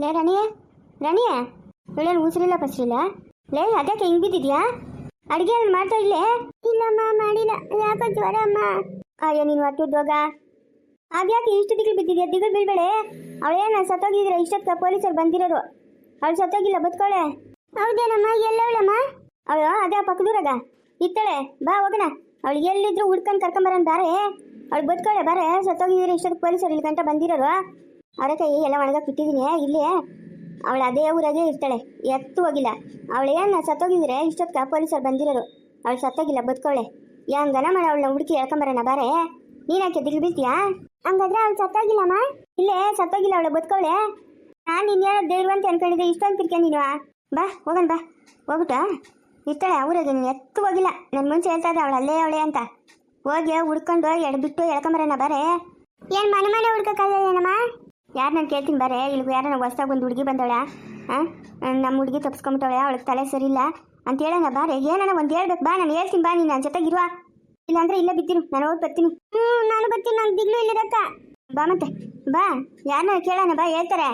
ಲೇ ರಾಣಿಯೇ ರಾಣಿಯೇ ಇವಳೇನು ಉಸಿರಿಲ್ಲ ಪಸಿರಿಲ್ಲ? ಲೇ ಅದಕ್ಕೆ ಹೆಂಗ್ ಬಿದ್ದಿದ್ಯಾ? ಅಡುಗೆ ಏನು ಮಾಡ್ತಾ ಇಲ್ಲೇ ಇಲ್ಲಮ್ಮ ಮಾಡಿಲ್ಲ. ಯಾಕೋ ಜ್ವರ ಅಮ್ಮ ಅಯ್ಯೋ, ನೀನು ಹೊಟ್ಟುದ್ದೋಗ ಅದ್ಯಾಕೆ ಇಷ್ಟು ದಿಗ್ಳು ಬಿದ್ದಿದ್ಯಾ? ದಿಗ್ಳು ಬೀಳ್ಬೇಡೆ. ಅವಳೇನ ಸತ್ತೋಗಿದ್ರೆ ಇಷ್ಟೊತ್ತ ಪೊಲೀಸರು ಬಂದಿರೋರು. ಅವಳು ಸತ್ತೋಗಿಲ್ಲ, ಬದುಕೋಳೆ. ಹೌದೇನಮ್ಮ, ಎಲ್ಲವಳಮ್ಮ? ಅವಳು ಅದೇ ಪಕ್ಕದೂರಾಗ. ಇತ್ತಳೆ, ಬಾ, ಹೋಗೋಣ. ಅವಳು ಎಲ್ಲಿದ್ರು ಹುಡ್ಕೊಂಡು ಕರ್ಕೊಂಬರೋಣ ಬಾರೆ. ಅವಳು ಬದುಕೋಳೆ, ಬಾರೆ. ಸತ್ತೋಗಿದ್ರೆ ಇಷ್ಟೊತ್ತು ಪೊಲೀಸರು ಇಲ್ಲಿ ಗಂಟ ಬಂದಿರೋರು. ಅವರ ಕೈ ಎಲ್ಲ ಒಣಗಕ್ಕೆ ಬಿಟ್ಟಿದ್ದೀನಿ, ಇಲ್ಲಿ. ಅವಳು ಅದೇ ಊರಾಗೆ ಇರ್ತಾಳೆ, ಎತ್ತು ಹೋಗಿಲ್ಲ. ಅವಳು ಏನು ಸತ್ತೋಗಿದ್ರೆ ಇಷ್ಟೊತ್ತ ಪೊಲೀಸರು ಬಂದಿರೋರು. ಅವಳು ಸತ್ತೋಗಿಲ್ಲ, ಬದುಕೋಳೆ. ಗನ ಮಾಡಿ ಅವಳನ್ನ ಹುಡುಕಿ ಹೇಳ್ಕೊಂಬರೋಣ ಬಾರೆ? ನೀನಾಕೆ ದಿಗ್ ಬೀಳ್ತೀಯಾ? ಹಂಗಾದ್ರೆ ಅವಳು ಸತ್ತೋಗಿಲ್ಲಮ್ಮ ಇಲ್ಲೇ, ಸತ್ತೋಗಿಲ್ಲ ಅವಳು, ಬದುಕೋಳೆ. ನಾನು ಇನ್ನೇನೋ ದೇವ್ರು ಅಂತ ಅನ್ಕೊಂಡಿದ್ದೆ, ಇಷ್ಟೊಂದು ನೀನು ಬಾ, ಹೋಗೋಣ, ಬಾ. ಹೋಗ್ಬಿಟ್ಟ ಇರ್ತಾಳೆ ಊರಾಗೆ, ನೀನು ಎತ್ತು ಹೋಗಿಲ್ಲ. ನನ್ನ ಮುಂಚೆ ಹೇಳ್ತಾ ಇದ್ದೆ, ಅವಳು ಅಲ್ಲೇ, ಅವಳೆ ಅಂತ. ಹೋಗಿ ಹುಡ್ಕೊಂಡು ಎಡ್ಬಿಟ್ಟು ಎಳ್ಕೊಂಬರೋಣ ಬಾರೆ? ಏನು ಮನೆ ಮನೆ ಹುಡ್ಕೋಕ್ಕಾಗೇನಮ್ಮ ಯಾರು ನಾನು ಕೇಳ್ತೀನಿ ಬಾರೆ? ಇಲ್ಲಿ ಯಾರನ್ನ ಹೊಸ್ದಾಗಿ ಒಂದು ಹುಡುಗಿ ಬಂದವಳ? ಹಾಂ ನಮ್ಮ ಹುಡುಗಿ ತಪ್ಸ್ಕೊಂಬಿಟ್ಟವಳೆ? ಅವಳಿಗೆ ತಲೆ ಸರಿಯಿಲ್ಲ ಅಂತ ಹೇಳೋಣ ಬಾರೆ. ಏನಣ್ಣ ಒಂದು ಹೇಳ್ಬೇಕು ಬಾ. ನಾನು ಹೇಳ್ತೀನಿ ಬಾ. ನೀನು ನನ್ನ ಜೊತೆಗಿರುವ. ಇಲ್ಲಾಂದ್ರೆ ಇಲ್ಲೇ ಬಿತ್ತಿರು ನಾನು ಹೋಗಿ ಬರ್ತೀನಿ. ಹ್ಞೂ ನಾನು ಬರ್ತೀನಿ. ನಾನು ದಿಗ್ಲು ಇಲ್ಲಿರಕ್ಕ ಬಾ ಮತ್ತೆ. ಬಾ. ಯಾರನ್ನ ಕೇಳೋಣ ಬಾ. ಹೇಳ್ತಾರೆ.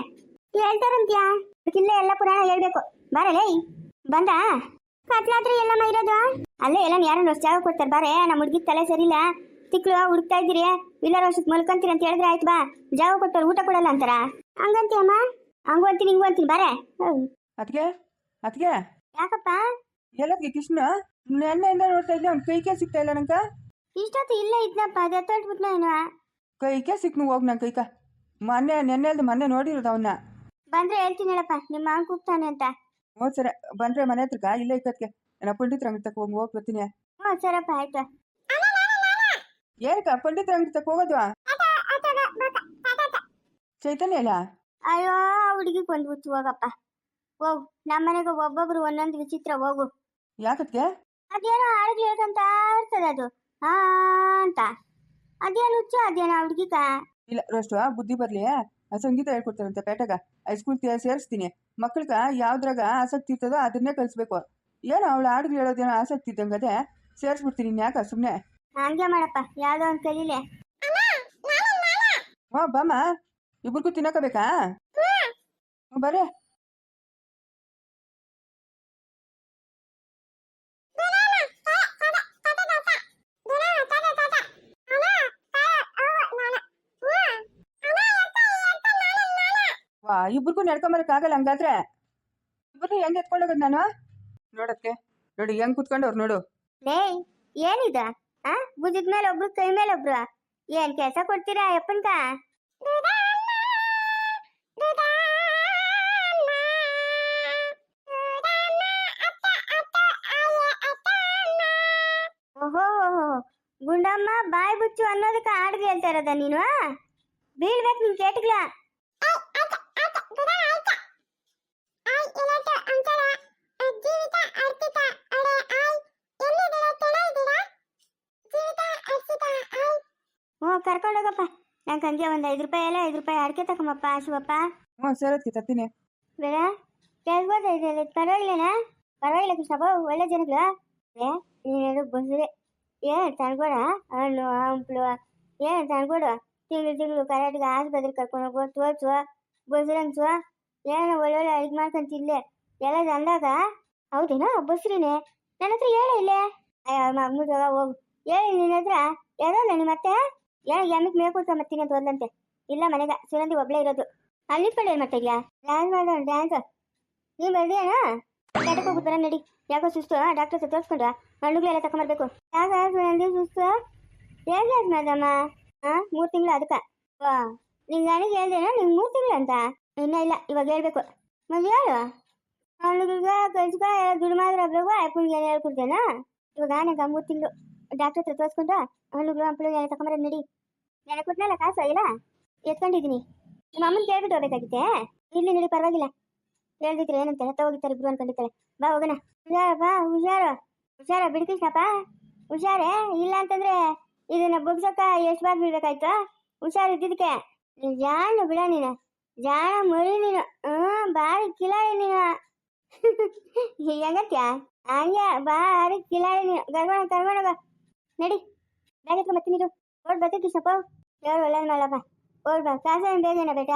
ಹೇಳ್ತಾರಂತ್ಯಾ? ಇಲ್ಲೇ ಎಲ್ಲ ಪುರಾಣ ಹೇಳ್ಬೇಕು. ಬಾರಲೇ ಬಂದ? ಕತ್ಲಾತ್ರಿ ಎಲ್ಲ ಮೈರೋದು? ಅಲ್ಲೇ ಎಲ್ಲ ಯಾರನ್ನ ಹೊಸ ಜಾಗ ಕೊಡ್ತಾರೆ ಬಾರೆ. ನಮ್ಮ ಹುಡುಗಿ ತಲೆ ಸರಿಯಿಲ್ಲ ತಿಕ್ಳು ಹುಡುಕ್ತಾ ಇದ್ದೀರಿ? ಇಲ್ಲ ವರ್ಷಕ್ಕೆ ಮಲ್ಕೊಂತೀನಿ ಅಂತ ಹೇಳಿದ್ರೆ ಆಯ್ತು ಬಾ. ಜಾಗ ಕೊಟ್ಟವ್ರು ಊಟ ಕೊಡಲ್ಲ ಅಂತಾರ? ಹಂಗಂತೀಯಮ್ಮ? ಹಂಗು ಅಂತೀನಿ ಹಿಂಗು ಅಂತೀನಿ ಬಾರೆ. ಹ್ಮ್. ಅದಕ್ಕೆ ಅದಕ್ಕೆ ಯಾಕಪ್ಪ? ಹೇಳದ್ಗೆ ಕೃಷ್ಣ? ನೆನ್ನೆಯಿಂದ ನೋಡ್ತಾ ಇದ್ದೆ ಅವ್ನ ಕೈಗೆ ಸಿಗ್ತಾ ಇಲ್ಲ ನಂಗೆ. ಇಷ್ಟೊತ್ತು ಇಲ್ಲ ಇದ್ನಪ್ಪ ಅದೆತ್ತೋಟ್ಬಿಟ್ನ ಏನು. ಕೈಗೆ ಸಿಕ್ನು ಹೋಗ್ ನಂಗೆ ಕೈಕ. ಮೊನ್ನೆ ನೆನ್ನೆ ಅಲ್ದು ಮೊನ್ನೆ ನೋಡಿರೋದು ಅವನ್ನ ಬಂದ್ರೆ ಹೇಳ್ತೀನಿ ಹೇಳಪ್ಪ ನಿಮ್ಮ ಮಾವನ್ ಕೂಗ್ತಾನೆ ಅಂತ. ಹ್ಞೂ ಸರ ಬಂದ್ರೆ ಮನೆ ಹತ್ರಕ್ಕ? ಇಲ್ಲೇ ಇಕ್ಕತ್ಗೆ. ನಾನು ಪುಂಡಿತ್ರ ಅಂಗಡಿ ತಕ್ಕ ಹೋಗಿ ಹೋಗಿ ಬರ್ತೀನಿ. ಹ್ಞೂ ಸರಪ್ಪ ಆಯ್ತು. ಏನಕ್ಕ ಪಂಡಿತರ ಅಂಗಡಿ ತಕ್ಕ ಹೋಗೋದು ಚೈತನ್ಯ ಇಲ್ಲ ಅಯ್ಯೋ ಹುಡುಗಿ ಹುಚ್ಚು ಹೋಗಪ್ಪ. ಹೋಗು ನಮ್ಮನೆಗೆ ಒಬ್ಬೊಬ್ರು ಒಂದೊಂದು ವಿಚಿತ್ರ ಹೋಗು. ಯಾಕತ್ಗೆ? ಅದೇನೋ ಹಾಡುಗಳು ಹೇಳ್ಕೊಂತ ಇರ್ತದೆ ಅದು. ಆ ಅಂತ. ಅದೇನು ಹುಚ್ಚು ಅದೇನೋ ಹುಡುಗಿ ಹುಡುಗಿಕ ಇಲ್ಲ ರೋಷ್ಟು ಬುದ್ಧಿ ಬರಲಿ. ಸಂಗೀತ ಹೇಳ್ಕೊಡ್ತಾರಂತೆ ಪೇಟಗ. ಹೈಸ್ಕೂಲ್ ಸೇರಿಸ್ತೀನಿ. ಮಕ್ಳಗ ಯಾವ್ದ್ರಾಗ ಆಸಕ್ತಿ ಇರ್ತದೋ ಅದನ್ನೇ ಕಲಿಸ್ಬೇಕು. ಏನೋ ಅವಳು ಹಾಡುಗಳು ಹೇಳೋದೇನೋ ಆಸಕ್ತಿ ಇದ್ದಂಗದೆ ಸೇರಿಸ್ಬಿಡ್ತೀನಿ ಯಾಕ ಸುಮ್ಮನೆ ಹಂಗೆ ಮಾಡಪ್ಪ ಯಾವ್ದೋ ಒಂದು ಕಲೀಲೆ. ಹಾ ಬಾಮ್ಮ ಇಬ್ರಿಗೂ ತಿನ್ನಕ ಬೇಕಾ ಬರ್ರಿ. ವಾ ಇಬ್ರಿಗೂ ನಡ್ಕೊಂಬರಕ್ಕಾಗಲ್ಲ ಹಂಗಾದ್ರೆ? ಇಬ್ರು ಹೆಂಗ್ ಎತ್ಕೊಂಡೋಗೋದು ನಾನು? ನೋಡಕ್ಕೆ ನೋಡಿ ಹೆಂಗ್ ಕುತ್ಕೊಂಡವ್ರು ನೋಡು. ಲೇ ಏನಿದ? ಆ? ಭುಜದ ಮೇಲೆ ಒಬ್ರು, ಕೈ ಮೇಲೆ ಒಬ್ರು. ಏನ್ ಕೆಲಸ ಕೊಡ್ತೀರಾ ಅಪ್ಪನ್ಕ ಓಹೋ ಗುಂಡಮ್ಮ ಬಾಯಿ ಬುಚ್ಚು ಅನ್ನೋದಕ್ಕೆ ಆಡ್ರಿ ಹೇಳ್ತಾ ಇರೋದ ನೀನು ಬೀಳ್ಬೇಕು ನಿನ್ ಕೇಟ್ಗ್ಲ. ಕರ್ಕೊಂಡೋಗಪ್ಪ ನಂಗೆ ಹಂಗೆ ಒಂದು ಐದು ರೂಪಾಯಿ ಎಲ್ಲ ಐದು ರೂಪಾಯಿ ಅಡಿಕೆ ತಗೊಂಬಪ್ಪ ಶಿವಪ್ಪ ಹ್ಞೂ ಸರತ್ಗೆ ತತ್ತೀನಿ ಬೇಡ. ಕೇಳ್ಬೋದ ಇದೆ? ಪರವಾಗಿಲ್ಲನಾ? ಪರವಾಗಿಲ್ಲ ಕೃಷ್ಣಪ್ಪ ಒಳ್ಳೆ ಜನಗಳು. ಏ ನೀನು ಬಸ್ರೆ ಏ ತಂದ್ಕೊಡ ಹಣ್ಣು ಹಂಪ್ಲು ಏನು ತಂದ್ಕೊಡು ತಿಂಗಳು ತಿಂಗಳು ಕರೆಕ್ಟ್ಗೆ ಆಸ್ಪತ್ರೆಗೆ ಕರ್ಕೊಂಡು ಹೋಗು ತೋರ್ಸು. ಬಸ್ರಂಗ್ಸು ಏನು ಒಳ್ಳೊಳ್ಳೆ ಅಡಿಗೆ ಮಾಡ್ಕೊಂತ ಇಲ್ಲೇ ಎಲ್ಲ ತಂದಾಗ ಹೌದೇನೋ ಬಸ್ರಿನೇ ನನ್ನ ಹತ್ರ ಹೇಳ ಇಲ್ಲೇ. ಅಯ್ಯೋ ಮಗ್ಮುದಾಗ ಹೋಗು. ಹೇಳಿ ನಿನ್ನ ಹತ್ರ. ಯಾರಲ್ಲ ನಿಮ್ಮ ಮತ್ತೆ? ಏನು ಎಮ್ಮಿಗೆ ಮೇವು ಬರ್ತೀನಿ ಅಂತ ಹೋದಂತೆ ಇಲ್ಲ ಮನೆಗ, ಸುನಂದಿ ಒಬ್ಳೇ ಇರೋದು. ಅಲ್ಲಿ ನಿಂತ್ಕೊಂಡು ಏನು ಮಾಡ್ತಾ ಡ್ಯಾನ್ಸ್ ಮಾಡೋಣ ಡ್ಯಾನ್ಸ್ ನೀನ್ ಬರ್ದಿಯೇನಾ? ಕಟಕ್ ಹೋಗ್ಬಿಟ್ಟು ನಡಿ. ಯಾಕೋ ಸುಸ್ತು ಡಾಕ್ಟರ್ ಹತ್ರ ತೋರಿಸ್ಕೊಂಡ್ರ? ಹಣ್ಣುಗಳೆಲ್ಲ ತಗೊಂಬರ್ಬೇಕು ಯಾಕ ಸುನಂದಿ ಸುಸ್ತು? ಹೇಗೆ ಮೇಡಮ್ಮ ಹಾ ಮೂರು ತಿಂಗಳು ಅದಕ್ಕೆ ನಿನ್ ನನಗೆ ಹೇಳ್ದೇನೋ, ನಿಂಗೆ ಮೂರು ತಿಂಗಳು ಅಂತ. ಇನ್ನ ಇಲ್ಲ, ಇವಾಗ ಹೇಳ್ಬೇಕು. ಮತ್ತೆ ಹೇಳು ಕಳ್ಸ್ಕ ದುಡ್ಡು ಮಾಡಿದ್ರೆ ಒಬ್ರಿಗೂ ಅಪ್ಪನಿಗೆ ಏನು ಹೇಳ್ಕೊಡ್ತೇನಾ? ಇವಾಗ ನನಗೆ ಮೂರು ತಿಂಗಳು. ಡಾಕ್ಟರ್ ಹತ್ರ ತೋರಿಸ್ಕೊಂಡು ಹಣ್ಣುಗಳು ಹಂಪಲು ಎಲ್ಲ ತಗೊಂಬರ ನಡಿ. ನನಗೆ ಕೊಟ್ಟನಲ್ಲ ಕಾಸು ಇಲ್ಲ ಎತ್ಕೊಂಡಿದ್ದೀನಿ. ನಿಮ್ಮ ಅಮ್ಮನ ಕೇಳ್ಬಿಟ್ಟು ಹೋಗ್ಬೇಕಾಗಿತ್ತೆ? ಇಲ್ಲಿ ನಡಿ, ಪರವಾಗಿಲ್ಲ. ಹೇಳ್ದಿದ್ರೆ ಏನಂತ? ಹತ್ತ ಹೋಗಿರ್ತಾರೆ ಇಬ್ರು ಅನ್ಕೊಂಡಿರ್ತಾರೆ. ಬಾ, ಹೋಗೋಣ. ಹುಷಾರ, ಬಾ, ಹುಷಾರು. ಹುಷಾರ ಬಿಡ್ಕೃಷ್ಣಪ್ಪ ಹುಷಾರೇ? ಇಲ್ಲ ಅಂತಂದ್ರೆ ಇದನ್ನ ಬಗ್ಸಕ್ಕ ಎಷ್ಟು ಬಾರ್ ಬಿಡ್ಬೇಕಾಯ್ತು? ಹುಷಾರು ಇದ್ದಿದ್ದಕ್ಕೆ. ನೀನ್ ಜಾಣ ಬಿಡ ನೀನು. ಜಾಣ ಮರಿ ನೀನು. ಹ್ಮ್, ಬಾರಿ ಕಿಲಾಡಿ ನೀನು. ಹೆಂಗತ್ಯ ಹಂಗೆ, ಬಾರಿ ಕಿಲಾಡಿ ನೀನು. ಕರ್ಕೊಂಡ ಕರ್ಕೊಂಡೋಗ ನಡಿ. ಬ್ಯಾಗ್ ಹತ್ರ ಬರ್ತೀನಿ ನೀರು ಓಡ್ ಬರ್ತೀನಿ ಕೃಷ್ಣಪ್ಪ ಯಾರು ಒಳ್ಳೇದು ಮಾಡಪ್ಪ ಓಡ್ ಬಾ. ಕಾಸ ಏನು ಬೇಗೇನ ಬೇಟ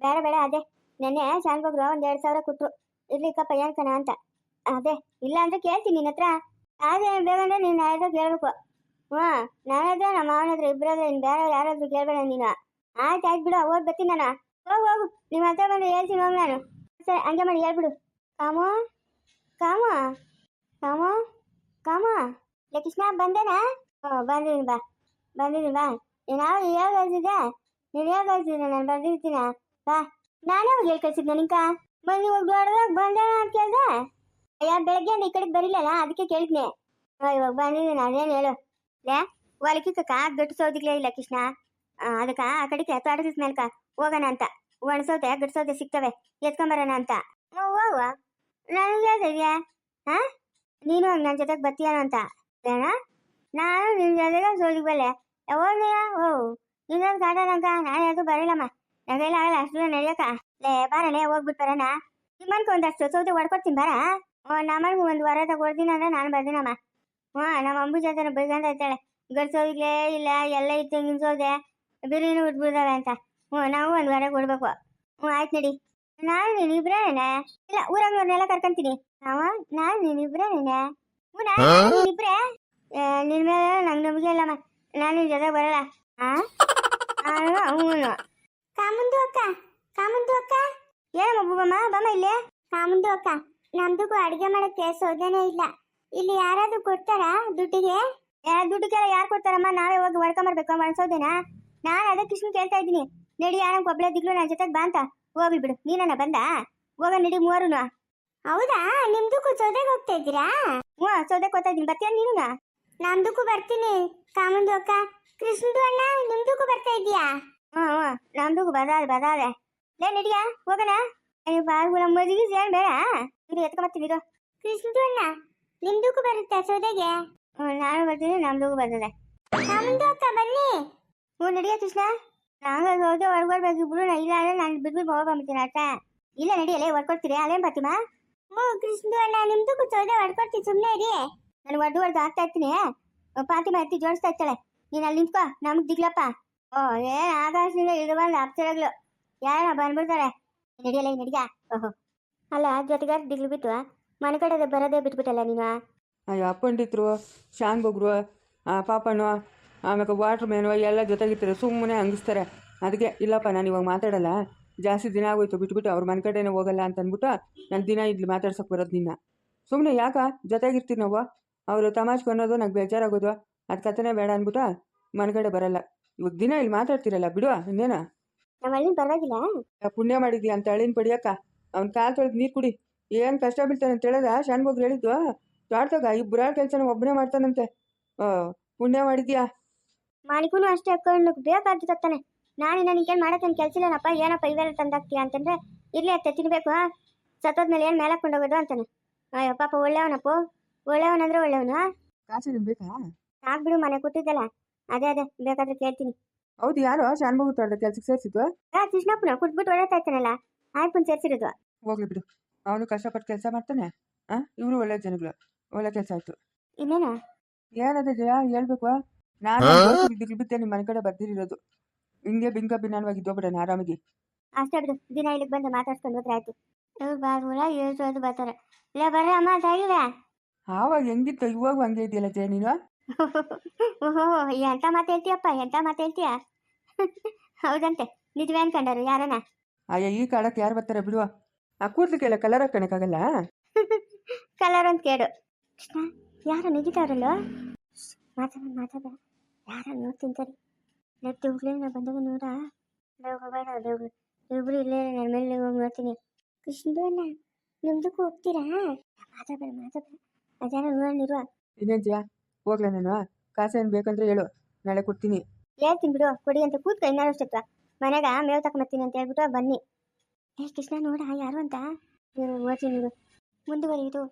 ಬೇಡ ಬೇಡ, ಅದೇ. ನೆನ್ನೆ ಶಾನ್ಭೋಗ್ರು ಒಂದ್ ಎರಡ್ ಸಾವಿರ ಕೊಟ್ರು. ಇರ್ಲಿಕ್ಕಪ್ಪ ಏನ್ಕಣ ಅಂತ. ಅದೇ. ಇಲ್ಲ ಅಂದ್ರೆ ಕೇಳ್ತೀನಿ ನಿನ್ನ ಹತ್ರ. ಆದ್ರೆ ಬೇಕಂದ್ರೆ ನೀನ್ ಯಾರಾದ್ರೂ ಕೇಳ್ಬೇಕು ಹ್ಞೂ ನಾನಾದ್ರೆ ನಮ್ಮ ಮಾವನ ಹತ್ರ ಇಬ್ಬರಾದ್ರೆ ಇನ್ ಬೇರೆ ಯಾರಾದ್ರೂ ಕೇಳ್ಬೇಡ ನೀನು. ಆಯ್ತು ಆಯ್ತು ಬಿಡು. ಓದ್ ಬರ್ತೀನಿ ನಾನು. ಹೋಗು ಹೋಗು. ನಿಮ್ಮ ಹತ್ರ ಬಂದು ಹೇಳ್ತೀನಿ, ಹೋಗಿ ನಾನು. ಸರಿ, ಹಂಗೆ ಮಾಡಿ ಹೇಳ್ಬಿಡು. ಕಾಮ? ಕಾಮ? ಕಾಮ? ಕಾಮು? ಲೇ ಕೃಷ್ಣ, ಬಂದೇನಾ? ಹ್ಞೂ ಬಂದಿದ್ದೀನಿ ಬಾ. ಬಂದಿದ್ದೀನಿ ಬಾ. ನಾವು ಯಾವ ಹೇಳಿ ಕಳ್ಸಿದ್ದೆ ನೀನು ಯಾವ ಕಳ್ಸಿದ್ದೆ ನಾನು ಬಂದಿರ್ತೀನ? ಬಾ. ನಾನೇ ಹೋಗಿ ಕಳ್ಸಿದ್ದೆ ನಿಂಕ ಬಂದು ಇವಾಗ ದೊಡ್ಡದಾಗ ಅಂತ ಕೇಳ್ದೆ? ಅಯ್ಯ, ಬೆಳಗ್ಗೆ ಈ ಕಡೆಗೆ ಬರಿಲ್ಲಲ್ಲ ಅದಕ್ಕೆ ಕೇಳಿದ್ನೆ. ಇವಾಗ ಬಂದಿದ್ದೀನಿ ಅದೇನು ಹೇಳು. ಲೇ ಒಲಕಿಕ್ಕ ಗಟ್ಟು ಸೌದಿಗ್ಲೇ ಇಲ್ಲ ಕೃಷ್ಣ. ಅದಕ್ಕೆ, ಆ ಕಡೆಗೆ ತೋಟದ ಮೇಲ್ಕ ಹೋಗೋಣ ಅಂತ. ಒಣಸೌತೆ ಗಟ್ಟು ಸೌದೆ ಸಿಗ್ತವೆ. ಎತ್ಕೊಂಬರೋಣ ಅಂತ. ನನಗೆ ಹೇಳ್ತಿದ್ಯಾ ಹಾ? ನೀನು ನನ್ನ ಜೊತೆಗೆ ಬರ್ತೀಯಾನ ಅಂತ. ಏನ? ನಾನು ನಿನ್ನ ಜೊತೆಗೆ ಬಲ್ಲೆ ಯಾವಾಗ ಓ, ಇನ್ನೊಂದು ಕಾಟನಂಕ ನಾನು ಯಾವುದು ಬರಲ್ಲಮ್ಮ ನನಗೆಲ್ಲ ಆಗಲ್ಲ ಅಷ್ಟು ನಡೆಯಕ ಲೇ, ಬಾರಲೇ ಹೋಗ್ಬಿಟ್ಟು ಬರೋಣ. ನಿಮ್ಮನ್ಕ ಒಂದಷ್ಟು ಸೌದೆ ಹೊಡ್ಕೊಡ್ತೀನಿ ಬಾರ. ನಮ್ಮನ್ಗೆ ಒಂದು ವಾರ ತಗೊಡ್ತೀನಿ ಅಂದ್ರೆ ನಾನು ಬರ್ತೀನಮ್ಮ. ಹ್ಞೂ ನಮ್ಮ ಅಂಬು ಜೊತೆ ಬೈಕಂತ ಇರ್ತಾಳೆ ಗರ್ಸೋದಿಲ್ಲೇ ಇಲ್ಲ, ಎಲ್ಲ ಇತ್ತು ತೆಂಗಿನ ಸೌದೆ ಬಿರಿಯಾನಿ ಉಟ್ಬಿಡ್ತಾವೆ ಅಂತ. ಹ್ಞೂ ನಾವು ಒಂದು ವಾರ ಕೊಡ್ಬೇಕು. ಹ್ಞೂ ಆಯ್ತು ನಡಿ. ನಾನು ನೀನಿಬ್ರೇನೆ ಇಲ್ಲ ಊರಾಗ್ನವ್ರನ್ನೆಲ್ಲ ಕರ್ಕೊಂತೀನಿ. ಅವ ನಾನು ನೀನು ಹ್ಞೂ ಏ, ನಿನ್ ಮೇಲೆ ನಂಗೆ ನಂಬಿಕೆ ಇಲ್ಲಮ್ಮ ನಾನು ನಿನ್ ಜೊತೆ ಬರಲ್ಲ. ಆ? ಅವನು. ಕಾಮುಂದು ಅಕ್ಕ ಕಾಮುಂದು ಅಕ್ಕ. ಏನಮ್ಮ ಬಮ್ಮ ಬಮ್ಮ ಇಲ್ಲಿ? ಕಾಮುಂದು ಅಕ್ಕ ನಮ್ದಕ್ಕೂ ಅಡಿಗೆ ಮಾಡಕ್ಕೆ ಸೌದೆನೇ ಇಲ್ಲ. ಇಲ್ಲಿ ಯಾರಾದ್ರೂ ಕೊಡ್ತಾರಾ ದುಡ್ಡಿಗೆ? ಏ ದುಡ್ಡಿಗೆಲ್ಲ ಯಾರು ಕೊಡ್ತಾರಮ್ಮ? ನಾವೇ ಹೋಗಿ ಹೊಡ್ಕೊಂಬರ್ಬೇಕು ಮನ್ಸೋದೇನಾ ನಾನು ಅದಕ್ಕೆ ಕೃಷ್ಣ ಕೇಳ್ತಾ ಇದ್ದೀನಿ. ನಡಿ ಯಾರ ಒಬ್ಳೆ ದಿಗ್ಲು ನನ್ನ ಜೊತೆಗೆ ಬಾ ಅಂತ. ಹೋಗಿ ಬಿಡು. ನೀನನ್ನ ಬಂದ? ಹೋಗ ನಡಿ ಮೂವರುನು. ಹೌದಾ? ನಿಮ್ದಕ್ಕೂ ಸೌದೆಗೆ ಹೋಗ್ತಾ ಇದ್ದೀರಾ? ಹ್ಞೂ ಸೌದೆಗೆ ಹೋಗ್ತಾ ಇದ್ದೀನಿ. ಬರ್ತೀಯ ನೀನು? ನಮ್ದಕ್ಕೂ ಬರ್ತೀನಿ. ಕಾಮಂದು ಅಕ್ಕ ಕೃಷ್ಣದು ಅಣ್ಣ ನಿಮ್ದಕ್ಕೂ ಬರ್ತಾ ಇದೀಯಾ ಹ್ಞೂ ಹ್ಞೂ. ನಮ್ದಕ್ಕೂ ಬದಾದೆ ಬದಾದೆ ಲೇ ನಡಿಯ ಹೋಗೋಣ. ನೀವು ಬಾಗುಲ ಮದುವೆ ಏನ್ ಬೇಡ? ಇರು ಎತ್ಕೊಂಬರ್ತೀನಿ ಇರು. ಕೃಷ್ಣದು ಅಣ್ಣ ನಿಮ್ದಕ್ಕೂ ಬರುತ್ತೆ ಸೌದೆಗೆ? ಹ್ಞೂ ನಾನು ಬರ್ತೀನಿ ನಮ್ದಕ್ಕೂ ಬರ್ತದೆ. ಕಾಮಂದು ಅಕ್ಕ ಬನ್ನಿ. ಹ್ಞೂ ನಡಿಯ ಕೃಷ್ಣ. ನಾನು ಸೌದೆ ಹೊರ್ಕೊಡ್ಬೇಕು ಇಬ್ರು ಇಲ್ಲ ಅಂದ್ರೆ ನಾನು ಬಿಟ್ಬಿಟ್ಟು ಹೋಗ್ಕೊಂಬಿಡ್ತೀನಿ ಅಷ್ಟ ಇಲ್ಲ ನಡಿಯಲ್ಲೇ ಹೊರ್ಕೊಡ್ತೀರಿ. ಅಲ್ಲೇನ್ ಬರ್ತೀಮ ಹ್ಞೂ ಕೃಷ್ಣದು ನಿಮ್ದು ಸೌದೆ ಹೊಡ್ಕೊಡ್ತೀನಿ ಸುಮ್ಮನೆ ಇರಿ. ನಾನು ಒಡ್ಡು ಒಡ್ದು ಹಾಕ್ತಾ ಇರ್ತೀನಿ. ಪಾತಿಮ ಎತ್ತಿ ಜೋಡಿಸ್ತಾ ಇರ್ತಾಳೆ. ನೀನು ಅಲ್ಲಿ ನಿಂತ್ಕೋ, ನಮ್ಗೆ ದಿಗ್ಲಪ್ಪ. ಓ ಏನು ಆಕಾಶದಿಂದ ಇಳಿದು ಬಂದು ಅಪ್ಸರಗಳು. ಯಾರ ಬಂದ್ಬಿಡ್ತಾರೆ. ನಡಿಯಲ್ಲ ನಡಿಯ? ಓಹೋ. ಅಲ್ಲ, ಜೊತೆಗಾರ ದಿಗ್ಲು ಬಿಟ್ಟು ಮನೆ ಕಡೆ ಬರೋದೇ ಬಿಟ್ಬಿಟ್ಟಲ್ಲ ನೀನು ಅಯ್ಯೋ, ಅಪ್ಪಂಡಿತ್ರು ಆ, ಪಾಪಣ್ಣು, ಆಮೇಲೆ ವಾಟ್ರ್ ಮ್ಯಾನು ಎಲ್ಲ ಜೊತೆಗಿರ್ತಾರೆ. ಸುಮ್ಮನೆ ಹಂಗಿಸ್ತಾರೆ. ಅದಕ್ಕೆ, ಇಲ್ಲಪ್ಪ, ನಾನು ಇವಾಗ ಮಾತಾಡಲ್ಲ. ಜಾಸ್ತಿ ದಿನ ಆಗೋಯ್ತು ಬಿಟ್ಬಿಟ್ಟು ಅವ್ರ ಮನೆ ಕಡೆನೇ ಹೋಗಲ್ಲ ಅಂತ ಅಂದ್ಬಿಟ್ಟು ನಾನು ದಿನ ಇಲ್ಲಿ ಮಾತಾಡ್ಸೋಕೆ ಬರೋದು ನಿನ್ನ. ಸುಮ್ಮನೆ ಯಾಕ ಜೊತೆಗಿರ್ತೀನಿ ನಾವು ಅವರು ತಮಾಷೆ ಅನ್ನೋದು ನಂಗೆ ಬೇಜಾರಾಗೋದು. ಅದು ಕಥನೆ ಬೇಡ ಅಂದ್ಬಿಟ್ಟು ಮನೆ ಕಡೆ ಬರಲ್ಲ. ಇವಾಗ ದಿನ ಇಲ್ಲಿ ಮಾತಾಡ್ತಿರಲ್ಲ ಬಿಡು ಇನ್ನೇನ? ಪರವಾಗಿಲ್ಲ. ಪುಣ್ಯ ಮಾಡಿದ್ಯಾ ಅಂತ ಅಳಿನ ಪಡಿಯಕ್ಕ. ಅವ್ನ ಕಾಲು ತೊಳೆದು ನೀರು ಕುಡಿ. ಏನು ಕಷ್ಟ ಬೀಳ್ತಾನೆ ಅಂತ ಹೇಳದ? ಶಾನ್ಭೋಗ್ರು ಹೇಳಿದ್ದು ತೋಟದಾಗ ಇಬ್ಬರ ಕೆಲಸನ ಒಬ್ಬನೇ ಮಾಡ್ತಾನಂತೆ. ಪುಣ್ಯ ಮಾಡಿದ್ಯಾ? ಮಾಲಿಕೂನು ಅಷ್ಟೇ ಅಕ್ಕ ಬೇಕಾದ್ದು ತಾನೆ ನಾನು ನನಗೇನು ಮಾಡತ್ತೇನು? ಕೆಲಸ ಇಲ್ಲನಪ್ಪ? ಏನಪ್ಪ ಇವೆಲ್ಲ ತಂದಾಗ್ತೀಯ ಅಂತಂದ್ರೆ ಇರ್ಲಿ ಅತ್ತೆ ತಿನ್ಬೇಕು ಸತ್ತೋದ್ಮೇಲೆ ಏನು ಮೇಲೆ ಕೊಂಡೋಗೋದು ಅಂತಾನೆ. ಅಯ್ಯೋ ಪಾಪ ಒಳ್ಳೆಯವನಪ್ಪ. ಒಳ್ಳೆಯವನಂದ್ರೆ ಒಳ್ಳೆಯವನು? ಕಾಸು ನಿಮ್ಗೆ ಬೇಕಾ? ಆಗ್ಬಿಡು ಮನೆ ಕೊಟ್ಟಿದ್ದಲ್ಲ ಅದೇ ಅದೇ ಬೇಕಾದ್ರೆ ಕೇಳ್ತೀನಿ. ಹೌದು ಯಾರು ಶಾನ್ಭೋಗ್ ತೋಟದ ಕೆಲ್ಸಕ್ಕೆ ಸೇರಿಸಿದ್ವಾ? ಆ ಕೃಷ್ಣಪ್ಪನ ಕುಟ್ಬಿಟ್ಟು ಹೊಡೆತಾ ಇರ್ತಾನಲ್ಲ. ಆಯ್ಪನ್ ಸೇರ್ಸಿರೋದು. ಹೋಗ್ಲಿ ಬಿಡು. ಅವನು ಕಷ್ಟಪಟ್ಟು ಕೆಲಸ ಮಾಡ್ತಾನೆ ಆ? ಇವರು ಒಳ್ಳೆ ಜನಗಳು. ಒಳ್ಳೆ ಕೆಲಸ ಆಯ್ತು. ಇನ್ನೇನಾ? ಏನದ ಜಯ? ಹೇಳ್ಬೇಕು ನಾನು ಬಿದ್ದೆ ನಿಮ್ಮ ಮನೆ ಕಡೆ ಬರ್ದಿರೋದು. ಹಿಂಗೆ ಬಿಂಕ ಭಿನ್ನಾನವಾಗಿ ಇದ್ದೋಗ್ಬಿಡೋಣ ಆರಾಮಾಗಿ. ಅಷ್ಟೇ ಬಿಡು ದಿನ ಇಲ್ಲಿಗೆ ಬಂದು ಮಾತಾಡ್ಸ್ಕೊಂಡು ಹೋದ್ರೆ ಆಯ್ತು. ಬಾರ್ಮೂಲ ಏಳು ಅದು ಬರ್ತಾರೆ. ಇಲ್ಲ ಬರ್ರಿ ಅಮ್ಮ ತಾಯಿರ ಆವಾಗ ಹೆಂಗಿತ್ತು ಇವಾಗ ಹಂಗೆ ಇದೆಯಲ್ಲ ಜಯ ನೀನು? ಓಹೋ ಎಂತ ಮಾತು ಹೇಳ್ತೀಯಪ್ಪ ಎಂತ ಮಾತು ಹೇಳ್ತೀಯ? ಹೌದಂತೆ ನಿಜವೇ ಅನ್ಕೊಂಡರು ಯಾರನ? ಅಯ್ಯ ಈ ಕಾಲಕ್ಕೆ ಯಾರು ಬರ್ತಾರೆ ಬಿಡುವ ಆ ಕೂದ್ಲಿಗೆಲ್ಲ ಕಲರ್ ಹಾಕೋಣಕ್ಕಾಗಲ್ಲ ಕಲರ್ ಅಂತ ಕೇಳು. ಕೃಷ್ಣ ಯಾರು ನಿಗಿತಾರಲ್ಲ ಮಾತಾಡ ಮಾತಾಡ ಯಾರ ನೋಡ್ತೀನಿ ಸರಿ ನೆಟ್ಟು ಹುಗ್ಲಿನ ಬಂದಾಗ ನೋಡ ಬೇಡ ದೇವ್ರು ಇಬ್ಬರು ಇಲ್ಲೇ ನನ್ನ ಮೇಲೆ ಹೋಗಿ ನೋಡ್ತೀನಿ ಕೃಷ್ಣ ನಿಮ್ದಕ್ಕೂ ಹೋಗ್ತೀರಾ ಮಾತಾಡ ಮಾತಾಡ ಅದ್ಯಾರ ನೋಡಿರುವ ಇನ್ನೇನು ಹೋಗ್ಲ ಹೋಗ್ಲಾ ನಾನು ಕಾಸೇನು ಬೇಕಂದ್ರೆ ಹೇಳು ನಾಳೆ ಕೊಡ್ತೀನಿ ಹೇಳ್ತೀನಿ ಬಿಡು ಕೊಡಿ ಅಂತ ಕೂತ್ಕೊ ಇನ್ನಾರು ಅಷ್ಟತ್ವ ಮನೆಗ ಮೇವ್ ತಕೊಂಬತ್ತೀನಿ ಅಂತ ಹೇಳ್ಬಿಟ್ಟು ಬನ್ನಿ ಏ ಕೃಷ್ಣ ನೋಡ ಯಾರು ಅಂತ ಓದ್ತೀನಿ ಮುಂದುವರಿಯಿತು